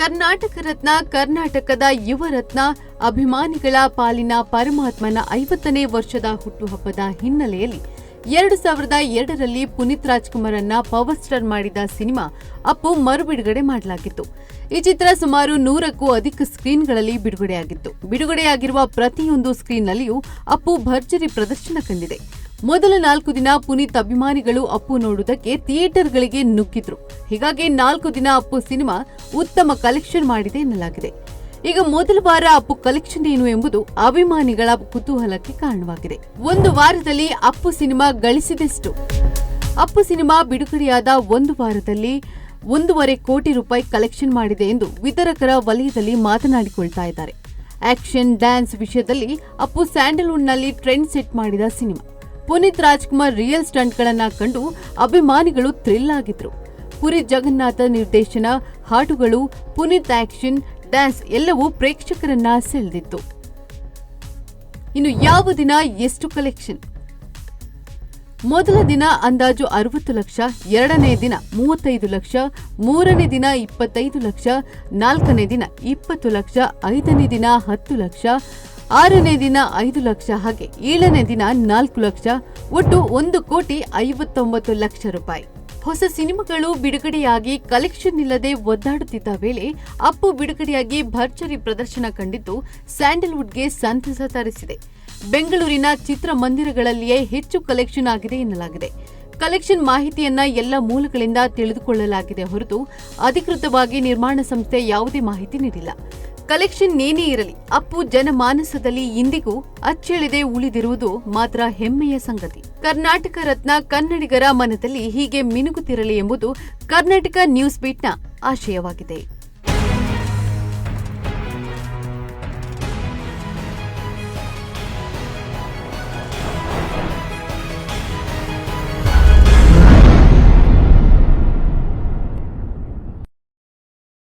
ಕರ್ನಾಟಕ ರತ್ನ, ಕರ್ನಾಟಕದ ಯುವ ರತ್ನ ಅಭಿಮಾನಿಗಳ ಪಾಲಿನ ಪರಮಾತ್ಮನ ಐವತ್ತನೇ ವರ್ಷದ ಹುಟ್ಟುಹಬ್ಬದ ಹಿನ್ನೆಲೆಯಲ್ಲಿ ಎರಡು ಸಾವಿರದ ಎರಡರಲ್ಲಿ ಪುನೀತ್ ರಾಜ್ಕುಮಾರ್ ಅನ್ನ ಪವರ್ ಸ್ಟಾರ್ ಮಾಡಿದ ಸಿನಿಮಾ ಅಪ್ಪು ಮರು ಬಿಡುಗಡೆ ಮಾಡಲಾಗಿತ್ತು. ಈ ಚಿತ್ರ ಸುಮಾರು ನೂರಕ್ಕೂ ಅಧಿಕ ಸ್ಕ್ರೀನ್ಗಳಲ್ಲಿ ಬಿಡುಗಡೆಯಾಗಿತ್ತು. ಬಿಡುಗಡೆಯಾಗಿರುವ ಪ್ರತಿಯೊಂದು ಸ್ಕ್ರೀನ್ನಲ್ಲಿಯೂ ಅಪ್ಪು ಭರ್ಜರಿ ಪ್ರದರ್ಶನ ಕಂಡಿದೆ. ಮೊದಲ ನಾಲ್ಕು ದಿನ ಪುನೀತ್ ಅಭಿಮಾನಿಗಳು ಅಪ್ಪು ನೋಡುವುದಕ್ಕೆ ಥಿಯೇಟರ್ಗಳಿಗೆ ನುಗ್ಗಿದ್ರು. ಹೀಗಾಗಿ ನಾಲ್ಕು ದಿನ ಅಪ್ಪು ಸಿನಿಮಾ ಉತ್ತಮ ಕಲೆಕ್ಷನ್ ಮಾಡಿದೆ ಎನ್ನಲಾಗಿದೆ. ಈಗ ಮೊದಲ ವಾರ ಅಪ್ಪು ಕಲೆಕ್ಷನ್ ಏನು ಎಂಬುದು ಅಭಿಮಾನಿಗಳ ಕುತೂಹಲಕ್ಕೆ ಕಾರಣವಾಗಿದೆ. ಒಂದು ವಾರದಲ್ಲಿ ಅಪ್ಪು ಸಿನಿಮಾ ಗಳಿಸಿದೆಷ್ಟು? ಅಪ್ಪು ಸಿನಿಮಾ ಬಿಡುಗಡೆಯಾದ ಒಂದು ವಾರದಲ್ಲಿ ಒಂದೂವರೆ ಕೋಟಿ ರೂಪಾಯಿ ಕಲೆಕ್ಷನ್ ಮಾಡಿದೆ ಎಂದು ವಿತರಕರ ವಲಯದಲ್ಲಿ ಮಾತನಾಡಿಕೊಳ್ತಾ ಇದ್ದಾರೆ. ಆಕ್ಷನ್ ಡ್ಯಾನ್ಸ್ ವಿಷಯದಲ್ಲಿ ಅಪ್ಪು ಸ್ಯಾಂಡಲ್ವುಡ್ನಲ್ಲಿ ಟ್ರೆಂಡ್ ಸೆಟ್ ಮಾಡಿದ ಸಿನಿಮಾ. ಪುನೀತ್ ರಾಜ್ಕುಮಾರ್ ರಿಯಲ್ ಸ್ಟಂಟ್ಗಳನ್ನ ಕಂಡು ಅಭಿಮಾನಿಗಳು ಥ್ರಿಲ್ ಆಗಿದ್ರು. ಪುರಿ ಜಗನ್ನಾಥ ನಿರ್ದೇಶನ, ಹಾಡುಗಳು, ಪುನೀತ್ ಆಕ್ಷನ್ ಡ್ಯಾನ್ಸ್ ಎಲ್ಲವೂ ಪ್ರೇಕ್ಷಕರನ್ನ ಸೆಳೆದಿತ್ತು. ಇನ್ನು ಯಾವ ದಿನ ಎಷ್ಟು ಕಲೆಕ್ಷನ್? ಮೊದಲ ದಿನ ಅಂದಾಜು ಅರವತ್ತು ಲಕ್ಷ, ಎರಡನೇ ದಿನ ಮೂವತ್ತೈದು ಲಕ್ಷ, ಮೂರನೇ ದಿನ ಇಪ್ಪತ್ತೈದು ಲಕ್ಷ, ನಾಲ್ಕನೇ ದಿನ ಇಪ್ಪತ್ತು ಲಕ್ಷ, ಐದನೇ ದಿನ ಹತ್ತು ಲಕ್ಷ ಆರನೇ ದಿನ ಐದು ಲಕ್ಷ ಹಾಗೆ ಏಳನೇ ದಿನ ನಾಲ್ಕು ಲಕ್ಷ, ಒಟ್ಟು ಒಂದು ಕೋಟಿ ಐವತ್ತೊಂಬತ್ತು ಲಕ್ಷ ರೂಪಾಯಿ. ಹೊಸ ಸಿನಿಮಾಗಳು ಬಿಡುಗಡೆಯಾಗಿ ಕಲೆಕ್ಷನ್ ಇಲ್ಲದೆ ಒದ್ದಾಡುತ್ತಿದ್ದ ವೇಳೆ ಅಪ್ಪು ಬಿಡುಗಡೆಯಾಗಿ ಭರ್ಜರಿ ಪ್ರದರ್ಶನ ಕಂಡಿದ್ದು ಸ್ಯಾಂಡಲ್ವುಡ್ಗೆ ಸಂತಸ ತರಿಸಿದೆ. ಬೆಂಗಳೂರಿನ ಚಿತ್ರಮಂದಿರಗಳಲ್ಲಿಯೇ ಹೆಚ್ಚು ಕಲೆಕ್ಷನ್ ಆಗಿದೆ ಎನ್ನಲಾಗಿದೆ. ಕಲೆಕ್ಷನ್ ಮಾಹಿತಿಯನ್ನ ಎಲ್ಲ ಮೂಲಗಳಿಂದ ತಿಳಿದುಕೊಳ್ಳಲಾಗಿದೆ ಹೊರತು ಅಧಿಕೃತವಾಗಿ ನಿರ್ಮಾಣ ಸಂಸ್ಥೆ ಯಾವುದೇ ಮಾಹಿತಿ ನೀಡಿಲ್ಲ. ಕಲೆಕ್ಷನ್ ಏನೇ ಇರಲಿ, ಅಪ್ಪು ಜನಮಾನಸದಲ್ಲಿ ಇಂದಿಗೂ ಅಚ್ಚಳಿದೆ ಉಳಿದಿರುವುದು ಮಾತ್ರ ಹೆಮ್ಮೆಯ ಸಂಗತಿ. ಕರ್ನಾಟಕ ರತ್ನ ಕನ್ನಡಿಗರ ಮನದಲ್ಲಿ ಹೀಗೆ ಮಿನುಗುತ್ತಿರಲಿ ಎಂಬುದು ಕರ್ನಾಟಕ ನ್ಯೂಸ್ ಬೀಟ್ನ ಆಶಯವಾಗಿದೆ.